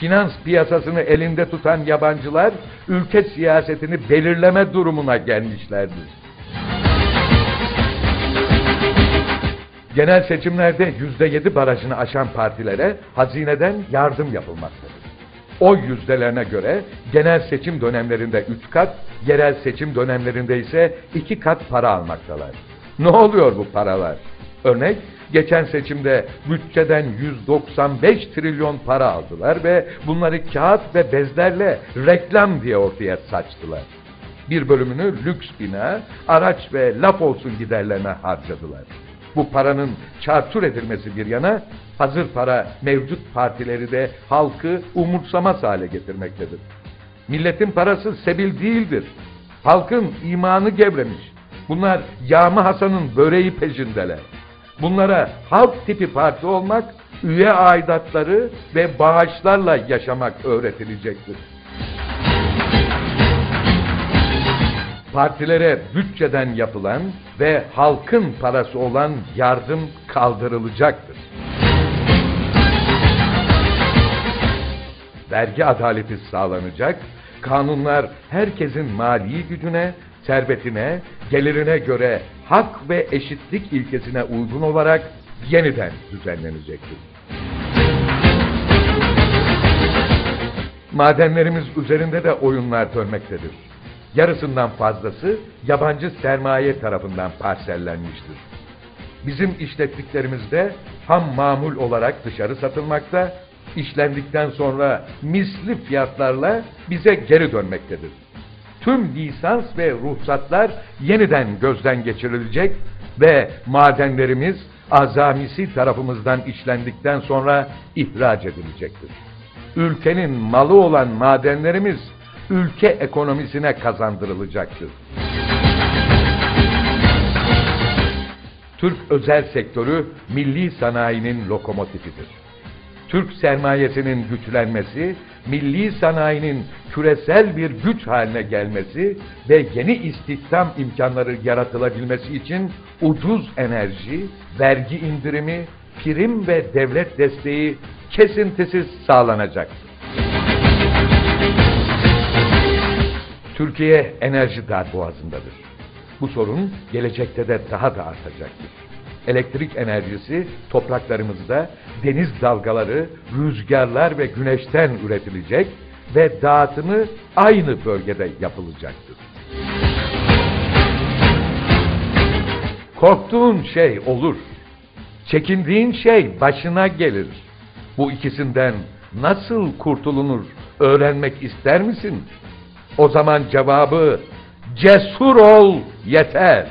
finans piyasasını elinde tutan yabancılar ülke siyasetini belirleme durumuna gelmişlerdir. Genel seçimlerde yüzde yedi barajını aşan partilere hazineden yardım yapılmaktadır. Oy yüzdelerine göre genel seçim dönemlerinde üç kat, yerel seçim dönemlerinde ise iki kat para almaktalar. Ne oluyor bu paralar? Örnek, geçen seçimde bütçeden 195 trilyon para aldılar ve bunları kağıt ve bezlerle reklam diye ortaya saçtılar. Bir bölümünü lüks bina, araç ve laf olsun giderlerine harcadılar. Bu paranın çarçur edilmesi bir yana, hazır para mevcut partileri de halkı umursamaz hale getirmektedir. Milletin parası sebil değildir. Halkın imanı gevremiş. Bunlar Yağmı Hasan'ın böreği peşindeler. Bunlara halk tipi parti olmak, üye aidatları ve bağışlarla yaşamak öğretilecektir. Partilere bütçeden yapılan ve halkın parası olan yardım kaldırılacaktır. Vergi adaleti sağlanacak, kanunlar herkesin mali gücüne, servetine, gelirine göre hak ve eşitlik ilkesine uygun olarak yeniden düzenlenecektir. Madenlerimiz üzerinde de oyunlar dönmektedir. Yarısından fazlası yabancı sermaye tarafından parsellenmiştir. Bizim işlettiklerimizde ham mamul olarak dışarı satılmakta, işlendikten sonra misli fiyatlarla bize geri dönmektedir. Tüm lisans ve ruhsatlar yeniden gözden geçirilecek ve madenlerimiz azamisi tarafımızdan işlendikten sonra ihraç edilecektir. Ülkenin malı olan madenlerimiz ülke ekonomisine kazandırılacaktır. Türk özel sektörü milli sanayinin lokomotifidir. Türk sermayesinin güçlenmesi, milli sanayinin küresel bir güç haline gelmesi ve yeni istihdam imkanları yaratılabilmesi için ucuz enerji, vergi indirimi, prim ve devlet desteği kesintisiz sağlanacaktır. Türkiye enerji darboğazındadır. Bu sorun gelecekte de daha da artacaktır. Elektrik enerjisi topraklarımızda deniz dalgaları, rüzgarlar ve güneşten üretilecek ve dağıtımı aynı bölgede yapılacaktır. Korktuğun şey olur. Çekindiğin şey başına gelir. Bu ikisinden nasıl kurtulunur öğrenmek ister misin? O zaman cevabı cesur ol yeter.